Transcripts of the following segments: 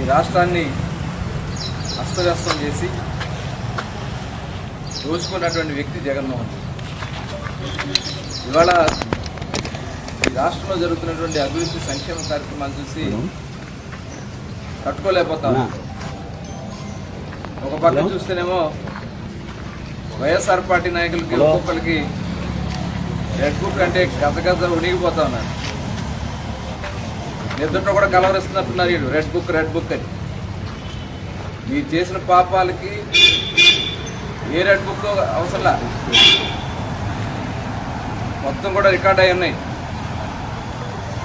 ఈ రాష్ట్రాన్ని అస్తవ్యస్తం చేసి దోచుకున్నటువంటి వ్యక్తి జగన్మోహన్. ఇవాళ ఈ రాష్ట్రంలో జరుగుతున్నటువంటి అభివృద్ధి సంక్షేమ కార్యక్రమాలు చూసి తట్టుకోలేకపోతాం. ఒక పక్క చూస్తేనేమో వైఎస్ఆర్ పార్టీ నాయకులకి ఒక్కొక్కరికి రెడ్ బుక్ అంటే గత గత ఉనిగిపోతా ఉన్నారు. నిద్రలో కూడా కలవరిస్తున్నట్టున్నారు వీడు. రెడ్ బుక్ రెడ్ బుక్ అని. మీరు చేసిన పాపాలకి ఏ రెడ్ బుక్ అవసరంలా మొత్తం కూడా రికార్డ్ అయి ఉన్నాయి.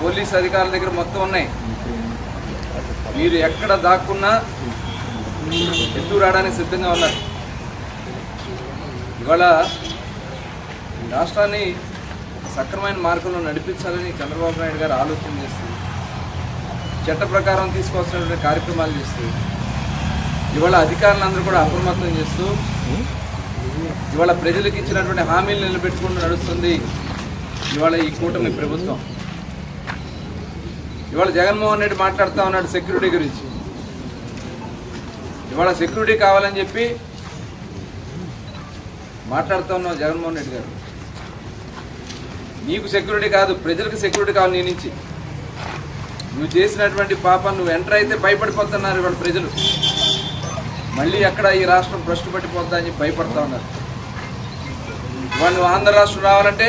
పోలీస్ అధికారుల దగ్గర మొత్తం ఉన్నాయి. మీరు ఎక్కడ దాక్కున్నా ఎత్తు రావడానికి సిద్ధంగా ఉన్నారు? ఇవాళ రాష్ట్రాన్ని సక్రమైన మార్గంలో నడిపించాలని చంద్రబాబు నాయుడు గారు ఆలోచన చేస్తూ చట్ట ప్రకారం తీసుకొస్తున్నటువంటి కార్యక్రమాలు చేస్తూ ఇవాళ అధికారులందరూ కూడా అప్రమత్తం చేస్తూ ఇవాళ ప్రజలకు ఇచ్చినటువంటి హామీలు నిలబెట్టుకుంటూ నడుస్తుంది ఇవాళ ఈ కూటమి ప్రభుత్వం. ఇవాళ జగన్మోహన్ రెడ్డి మాట్లాడుతూ ఉన్నాడు సెక్యూరిటీ గురించి. ఇవాళ సెక్యూరిటీ కావాలని చెప్పి మాట్లాడుతూ ఉన్నావు జగన్మోహన్ రెడ్డి గారు. నీకు సెక్యూరిటీ కాదు ప్రజలకు సెక్యూరిటీ కావాలి నీ నుంచి. నువ్వు చేసినటువంటి పాపం నువ్వు ఎంటర్ అయితే భయపడిపోతున్నారు ఇవాళ ప్రజలు. మళ్ళీ ఎక్కడ ఈ రాష్ట్రం భ్రష్టు పట్టిపోద్దా అని భయపడతా ఉన్నారు. వాళ్ళు నువ్వు ఆంధ్ర రాష్ట్రం రావాలంటే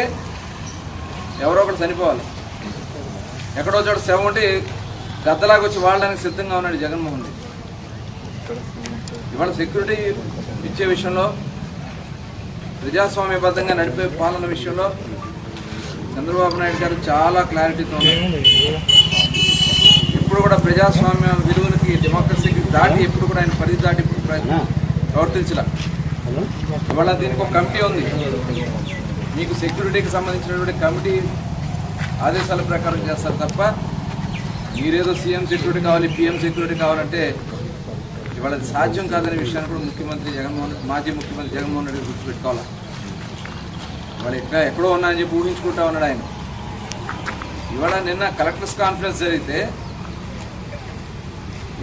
ఎవరో ఒకటి చనిపోవాలి. ఎక్కడో చోట శవం ఉంటే గద్దలాగా వచ్చి వాడడానికి సిద్ధంగా ఉన్నాడు జగన్మోహన్ రెడ్డి. ఇవాళ సెక్యూరిటీ ఇచ్చే విషయంలో ప్రజాస్వామ్యబద్ధంగా నడిపే పాలన విషయంలో చంద్రబాబు నాయుడు గారు చాలా క్లారిటీతో ఇప్పుడు కూడా ప్రజాస్వామ్య విలువలకి డెమోక్రసీకి దాటి ఎప్పుడు కూడా ఆయన పరిధి దాటి ప్రవర్తించలే. ఇవాళ దీనికి ఒక కమిటీ ఉంది. మీకు సెక్యూరిటీకి సంబంధించినటువంటి కమిటీ ఆదేశాల ప్రకారం చేస్తారు తప్ప మీరేదో సీఎం సెక్యూరిటీ కావాలి పిఎం సెక్యూరిటీ కావాలంటే ఇవాళ సాధ్యం కాదనే విషయాన్ని కూడా ముఖ్యమంత్రి జగన్మోహన్ మాజీ ముఖ్యమంత్రి జగన్మోహన్ రెడ్డి గుర్తుపెట్టుకోవాలి? ఇవాళ ఎక్కడ ఎక్కడో ఉన్నా అని చెప్పి ఊహించుకుంటా ఉన్నాడు ఆయన. ఇవాళ నిన్న కలెక్టర్స్ కాన్ఫరెన్స్ జరిగితే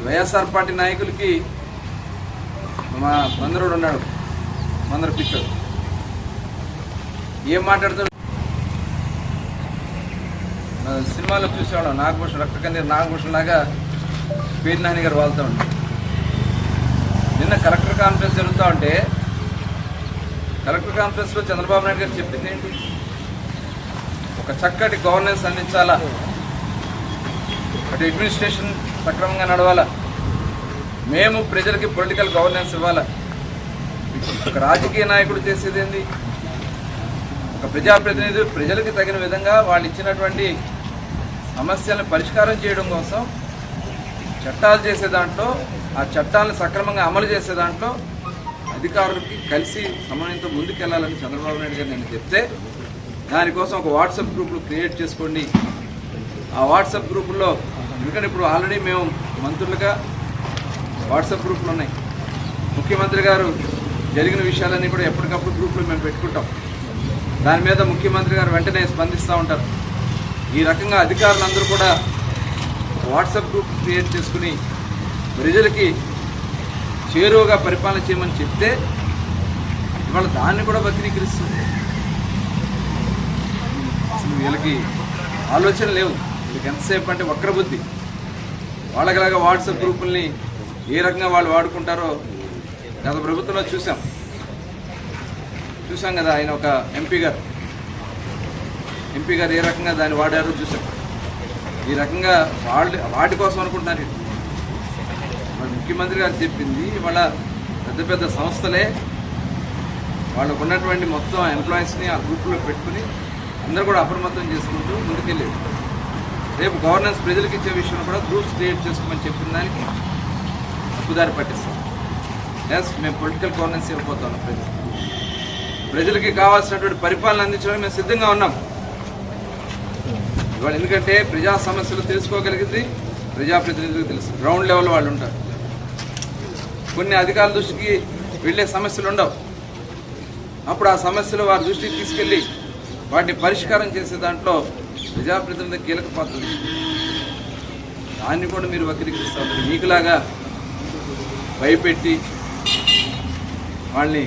వైఎస్ఆర్ పార్టీ నాయకులకి మా మందరుడు ఉన్నాడు. మందరు పిచ్చోడు. ఏం మాట్లాడుతాడు సినిమాలో సినిమాలో నాగభూషణ నాగభూషణ్ రక్తకన్నీరు నాగభూషణ్ లాగా పేరు నాని గారు వాళ్తూ ఉంటాడు నిన్న కలెక్టర్ కాన్ఫరెన్స్ జరుగుతూ ఉంటే కలెక్టర్ కాన్ఫరెన్స్లో చంద్రబాబు నాయుడు గారు చెప్పింది ఏంటి? ఒక చక్కటి గవర్నెన్స్ అందించాలా? అటు అడ్మినిస్ట్రేషన్ సక్రమంగా నడవాలా? మేము ప్రజలకి పొలిటికల్ గవర్నెన్స్ ఇవ్వాలా? ఒక రాజకీయ నాయకుడు చేసేది ఏంది ఒక ప్రజాప్రతినిధులు ప్రజలకు తగిన విధంగా వాళ్ళు ఇచ్చినటువంటి సమస్యలను పరిష్కారం చేయడం కోసం చట్టాలు చేసే దాంట్లో ఆ చట్టాలను సక్రమంగా అమలు చేసే దాంట్లో అధికారులకి కలిసి సమన్వయంతో ముందుకెళ్ళాలని చంద్రబాబు నాయుడు గారు నేను చెప్తే దానికోసం ఒక వాట్సాప్ గ్రూపులు క్రియేట్ చేసుకోండి. ఆ వాట్సాప్ గ్రూపుల్లో ఎందుకంటే ఇప్పుడు ఆల్రెడీ మేము మంత్రులుగా వాట్సాప్ గ్రూపులు ఉన్నాయి. ముఖ్యమంత్రి గారు జరిగిన విషయాలన్నీ కూడా ఎప్పటికప్పుడు గ్రూపులు మేము పెట్టుకుంటాం. దాని మీద ముఖ్యమంత్రి గారు వెంటనే స్పందిస్తూ ఉంటారు. ఈ రకంగా అధికారులందరూ కూడా వాట్సాప్ గ్రూప్ క్రియేట్ చేసుకుని ప్రజలకి చేరువగా పరిపాలన చేయమని చెప్తే ఇవాళ దాన్ని కూడా వక్రీకరిస్తుంది. అసలు వీళ్ళకి ఆలోచన లేవు. వీళ్ళకి ఎంతసేపు అంటే వక్రబుద్ధి. వాళ్ళకిలాగా వాట్సాప్ గ్రూపుల్ని ఏ రకంగా వాళ్ళు వాడుకుంటారో గత ప్రభుత్వంలో చూసాం. చూసాం కదా ఆయన ఒక ఎంపీ గారు. ఎంపీ గారు ఏ రకంగా దాన్ని వాడారో చూసాం. ఈ రకంగా వాళ్ళు వాటి కోసం అనుకుంటున్నారు వాళ్ళ. ముఖ్యమంత్రి గారు చెప్పింది వాళ్ళ పెద్ద పెద్ద సంస్థలే వాళ్ళకు ఉన్నటువంటి మొత్తం ఎంప్లాయీస్ని ఆ గ్రూప్లో పెట్టుకుని అందరూ కూడా అప్రమత్తం చేసుకుంటూ ముందుకెళ్ళేది రేపు గవర్నెన్స్ ప్రజలకు ఇచ్చే విషయంలో కూడా గ్రూప్స్ క్రియేట్ చేసుకోమని చెప్పిన దానికి తప్పుదారి పట్టిస్తాం. ఎస్ మేము పొలిటికల్ గవర్నెన్స్ ఇవ్వబోతున్నాం ప్రజలు ప్రజలకి కావాల్సినటువంటి పరిపాలన అందించడానికి మేము సిద్ధంగా ఉన్నాం. ఇవాళ ఎందుకంటే ప్రజా సమస్యలు తెలుసుకోగలిగింది ప్రజాప్రతినిధులకు తెలుసు. గ్రౌండ్ లెవెల్ వాళ్ళు ఉంటారు. కొన్ని అధికారుల దృష్టికి వెళ్ళే సమస్యలు ఉండవు. అప్పుడు ఆ సమస్యలు వారి దృష్టికి తీసుకెళ్ళి వాటిని పరిష్కారం చేసే దాంట్లో ప్రజాప్రతినిధి కీలక పాత్ర దాన్ని కూడా మీరు వక్రీకరిస్తారు. మీకులాగా భయపెట్టి వాళ్ళని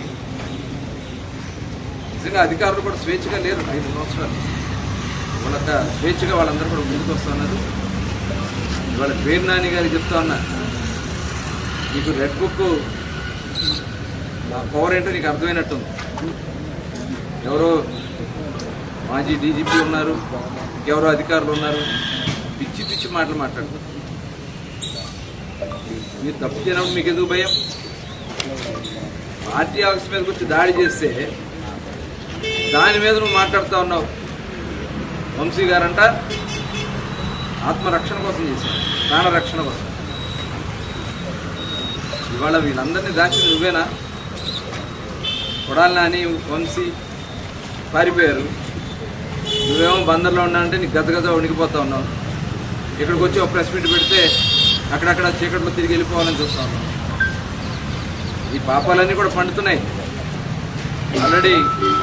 నిజంగా అధికారులు కూడా స్వేచ్ఛగా లేరు ఐదు సంవత్సరాలు. వాళ్ళక స్వేచ్ఛగా వాళ్ళందరూ కూడా ముందుకు వస్తున్నారు ఇవాళ పేరు నాని గారికి చెప్తా ఉన్నా నీకు రెడ్ బుక్ నా పవర్ ఏంటో నీకు అర్థమైనట్టుంది. ఎవరో మాజీ డీజీపీ ఉన్నారు ఎవరో అధికారులు ఉన్నారు. పిచ్చి పిచ్చి మాటలు మాట్లాడుతున్నారు. మీరు తప్పు చేయడం మీకు ఎందుకు భయం? పార్టీ ఆఫీస్ మీద వచ్చి దాడి చేస్తే దాని మీద నువ్వు మాట్లాడుతూ ఉన్నావు. వంశీ గారంట ఆత్మరక్షణ కోసం చేశారు ప్రాణ రక్షణ కోసం. ఇవాళ వీళ్ళందరినీ దాచింది నువ్వేనా? కొడాలని వంశీ పారిపోయారు. నువ్వేమో బందర్లో ఉన్నా అంటే నీకు గదగద వణికిపోతా ఉన్నావు. ఇక్కడికి వచ్చి ఒక ప్రెస్ మీట్ పెడితే అక్కడక్కడ చీకట్లో తిరిగి వెళ్ళిపోవాలని చూస్తా ఉన్నావు. ఈ పాపాలన్నీ కూడా పండుతున్నాయి. ఆల్రెడీ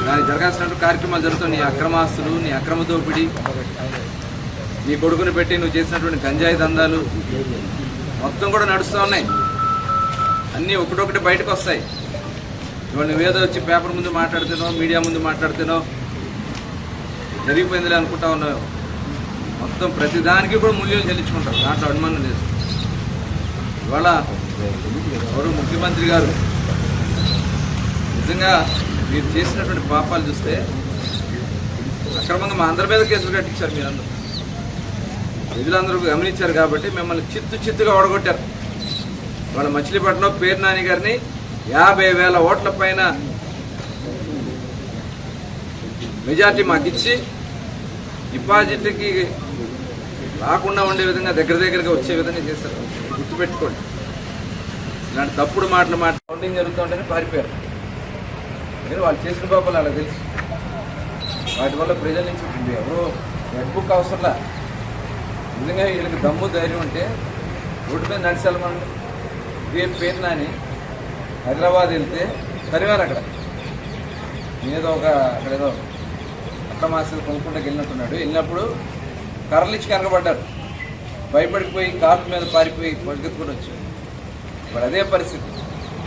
దానికి జరగాల్సినట్టు కార్యక్రమాలు జరుగుతున్నాయి నీ అక్రమాస్తులు నీ అక్రమ దోపిడీ నీ కొడుకుని పెట్టి నువ్వు చేసినటువంటి గంజాయి దందాలు మొత్తం కూడా నడుస్తూ ఉన్నాయి. అన్నీ ఒకటొకటి బయటకు వస్తాయి. ఇవాళ నువ్వేదో వచ్చి పేపర్ ముందు మాట్లాడుతున్నావు మీడియా ముందు మాట్లాడుతున్నావు. జరిగిపోయిందిలే అనుకుంటా ఉన్నావు మొత్తం ప్రతిదానికి కూడా మూల్యం చెల్లించుకుంటారు. దాంట్లో అనుమానం లేదు. ఇవాళ ఎవరు ముఖ్యమంత్రి గారు నిజంగా మీరు చేసినటువంటి పాపాలు చూస్తే అక్రమంగా మా అందరి మీద కేసులు కట్టించారు మీరందరూ. ప్రజలందరూ గమనించారు కాబట్టి మిమ్మల్ని చిత్తు చిత్తుగా ఓడగొట్టారు. వాళ్ళ మచిలీపట్నం పేరు నాని గారిని యాభై వేల ఓట్ల పైన మెజార్టీ మాకు ఇచ్చి డిపాజిట్కి రాకుండా ఉండే విధంగా దగ్గర దగ్గరగా వచ్చే విధంగా చేశారు గుర్తుపెట్టుకోండి. ఇలాంటి తప్పుడు మాటలు మాట కౌంటింగ్ జరుగుతుంటేనే పారిపోయారు. మీరు వాళ్ళు చేసిన పాపాలు అలా తెలుసు. వాటి వల్ల ప్రజల నుంచి ఉంటుంది ఎవరో రెడ్ బుక్ అవసరంలా. నిజంగా వీళ్ళకి దమ్ము ధైర్యం ఉంటే రోడ్డు మీద నడిచి వెళ్ళమనండి. ఇదే పేరు నాని హైదరాబాద్ వెళ్తే తరివారు అక్కడ. ఏదో ఒక అక్కడ ఏదో పట్టమాసలు కొనుక్కుంటే వెళ్ళినట్టున్నాడు. వెళ్ళినప్పుడు కర్రలు ఇచ్చి కనకబడ్డారు భయపడిపోయి కార్ల మీద పారిపోయి పరిగెత్తుకొని వచ్చాడు. ఇప్పుడు అదే పరిస్థితి.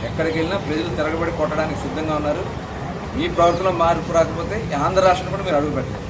ఎక్కడికి వెళ్ళినా ప్రజలు తిరగబడి కొట్టడానికి సిద్ధంగా ఉన్నారు. మీ ప్రవర్తన మార్పు రాకపోతే ఈ ఆంధ్ర రాష్ట్రం కూడా మీరు అడుగుపెట్టారు